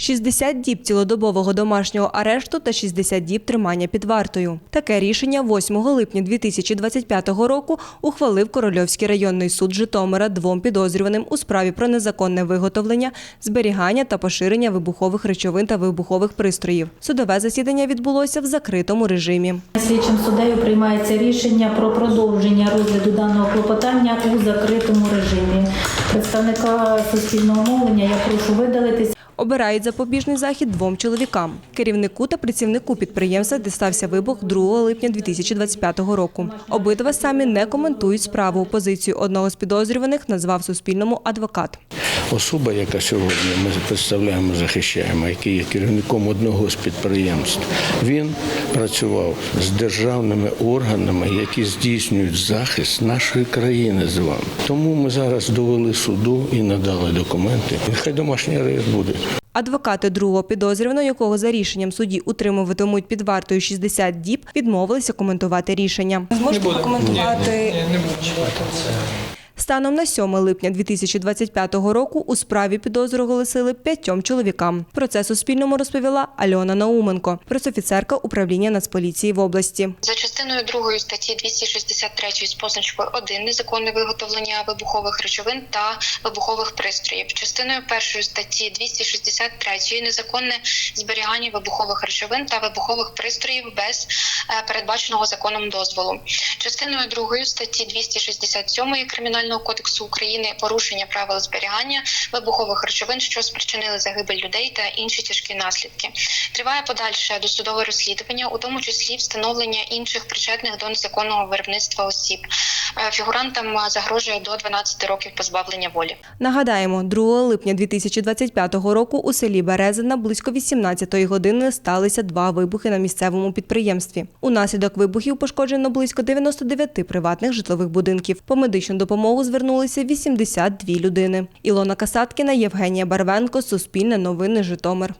60 діб цілодобового домашнього арешту та 60 діб тримання під вартою. Таке рішення 8 липня 2025 року ухвалив Корольовський районний суд Житомира двом підозрюваним у справі про незаконне виготовлення, зберігання та поширення вибухових речовин та вибухових пристроїв. Судове засідання відбулося в закритому режимі. Слідчим суддею приймається рішення про продовження розгляду даного клопотання у закритому режимі. Представника суспільного мовлення я прошу видалитись. Обирають запобіжний захід двом чоловікам – керівнику та працівнику підприємства, де стався вибух 2 липня 2025 року. Обидва самі не коментують справу. Позицію одного з підозрюваних назвав Суспільному адвокат. Особа, яка сьогодні ми представляємо, захищаємо, який є керівником одного з підприємств, він працював з державними органами, які здійснюють захист нашої країни з вами. Тому ми зараз довели суду і надали документи. Нехай домашній арешт буде. Адвокати другого підозрюваного, якого за рішенням судді утримуватимуть під вартою 60 діб, відмовилися коментувати рішення. Зможете прокоментувати Станом на 7 липня 2025 року у справі підозру оголосили п'ятьом чоловікам. Про це Суспільному розповіла Альона Науменко, пресофіцерка управління Нацполіції в області. За частиною 2 статті 263 з позначкою 1 незаконне виготовлення вибухових речовин та вибухових пристроїв. Частиною 1 статті 263 незаконне зберігання вибухових речовин та вибухових пристроїв без е, передбаченого законом дозволу. Частиною 2 статті 267 Кримінального кодексу України порушення правил зберігання вибухових речовин, що спричинили загибель людей та інші тяжкі наслідки. Триває подальше досудове розслідування, у тому числі встановлення інших причетних до незаконного виробництва осіб. Е, Фігурантам е, загрожує до 12 років позбавлення волі. Нагадаємо, 2 липня 2025 року у селі Березина близько 18-ї години сталися два вибухи на місцевому підприємстві. Унаслідок вибухів пошкоджено близько 99 приватних житлових будинків. По медичну допомогу звернулися 82 людини. Ілона Касаткіна, Євгенія Барвенко, Суспільне новини, Житомир.